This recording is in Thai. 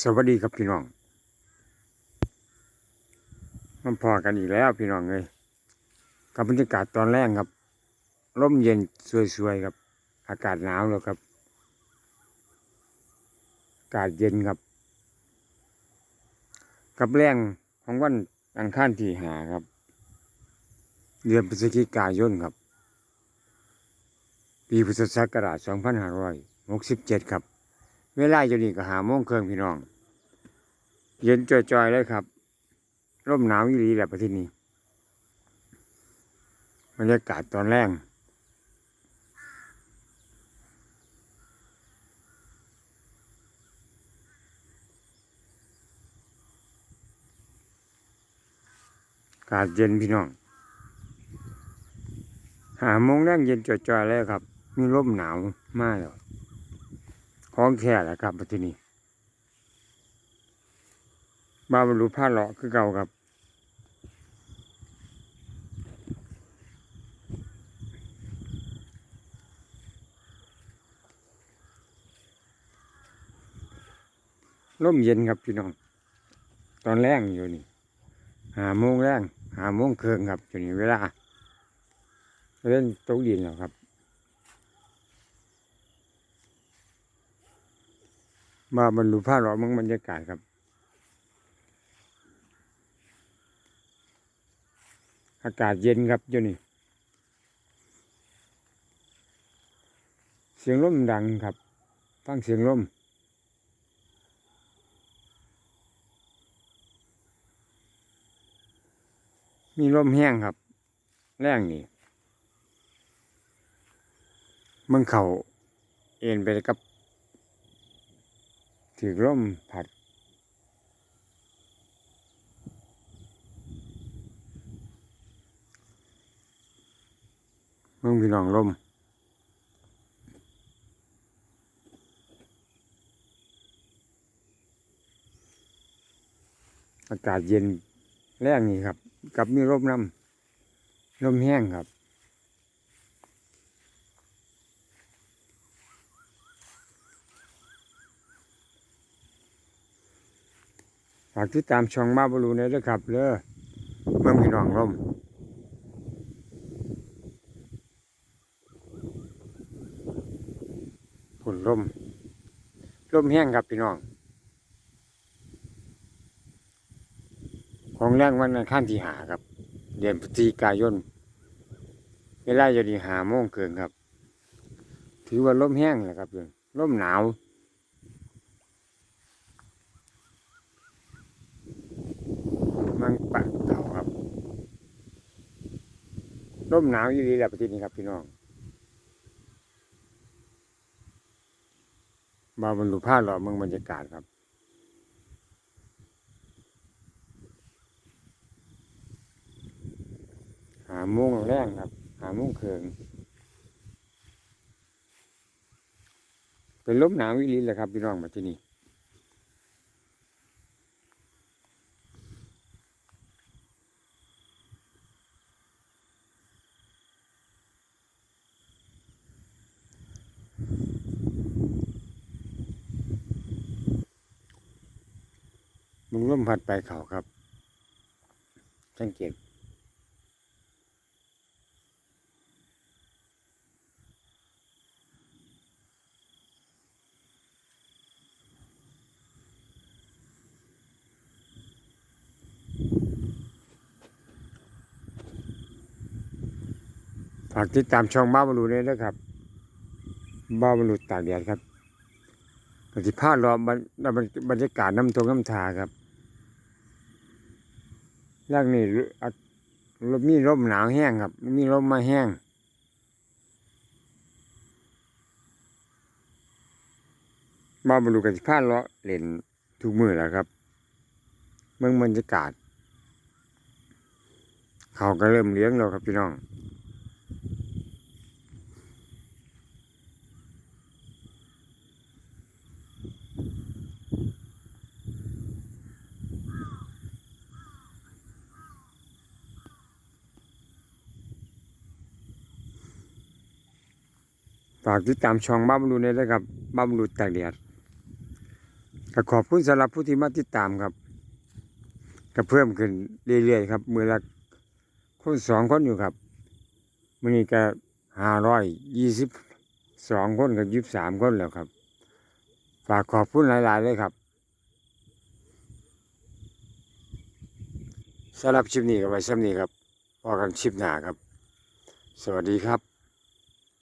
สวัสดีครับพี่น้องมาพอกันอีกแล้วพี่น้องเลยกับบรรยากาศตอนแรกครับร่มเย็นสวยๆครับ อากาศหนาวแล้วครับ อากาศเย็นครับ กับแรงของวันอังคารที่หาครับ เดือนพฤศจิกายนครับ ปีพุทธศักราช 2567 ครับ เวลาอยู่นี่ก็หาโมงเครื่องพี่น้อง เย็นจ่อยๆเลยครับร่มหนาวอยี่หลีแหละประเทศนี้บรรยากาศตอนแรกอากาศเย็นพี่น้อง หาโมงแรกเย็นจ่อยๆเลยครับ มีร่มหนาวมากเลย ของแค่แหละครับประเทศนี้มาบรรลุผ้าเลาะคือเก่าครับร่มเย็นครับพี่น้อง ตอนแรกอยู่นี่หาโมงแรงหาโมงเคืองครับอยู่นี่เวลาเล่นตกดินแล้วครับ มาบรรลุผ้าเลาะมึงบรรยากาศครับ อากาศเย็นครับอยู่นี่ เสียงลมดังครับ ฟังเสียงลมมีลมแห้งครับ แรงนี่มึงเข่าเอ็นไปกับ ถือลมผัด เมืองพี่น้องลมอากาศเย็นแรงนี่ครับ กับมีลมน้ำลมแห้งครับ ฝากติดตามช่องมาบรูเนี่ยด้วยครับเด้อเมืองพี่น้องลมผลลมลมแห้งครับพี่น้อง ของแรงวันอังคารที่หาครับ เดือนพฤศจิกายนเวลาอยู่ดีหาโมงเกินครับ ถือว่าลมแห้งแหละครับเพื่อนลมหนาว มังปะเก่าครับ ลมหนาวอยู่ดีแหละประเทศนี้ครับพี่น้องมาบรรลุผ้าหล่อเมืองบรรยากาศครับหาโมงแรงครับ หาโมงเคืองเป็นลมหนาววิลิแหละครับพี่น้องมาที่นี่ มึงร่มพัดไปเขาครับ สังเกตฝากติดตามช่องบ้าบรรลุด้วยนะครับบ้าบรรลุตากแดดครับปฏิภาณรอบบรรบรรยากาศน้ำทงน้ำทาครับ ร่างนี้อะมีร่มหนาวแห้งครับ มีร่มมาแห้งบ้าบรรลุกับผ้าเลาะเล่นทุกมือแหล้วครับ เมืองบรรยากาศ เขาก็เริ่มเลี้ยงแล้วครับพี่น้อง ฝากติดตามช่องบ้าบรรลุเนี่ยนะครับบ้าบรรลุตากแดดก็ขอบคุณสำหรับผู้ที่มาติดตามครับ ก็เพิ่มขึ้นเรื่อยๆครับ มือละคนสองคนอยู่ครับมือนี้ก็ห้าร้อยยี่สิบสองคนกับยี่สิบสามคนแล้วครับ ฝากขอบคุณหลายๆเลยครับสำหรับชิปนี้ก็ไว้ซ้ำนี้ครับพอกันชิปหน้าครับ สวัสดีครับ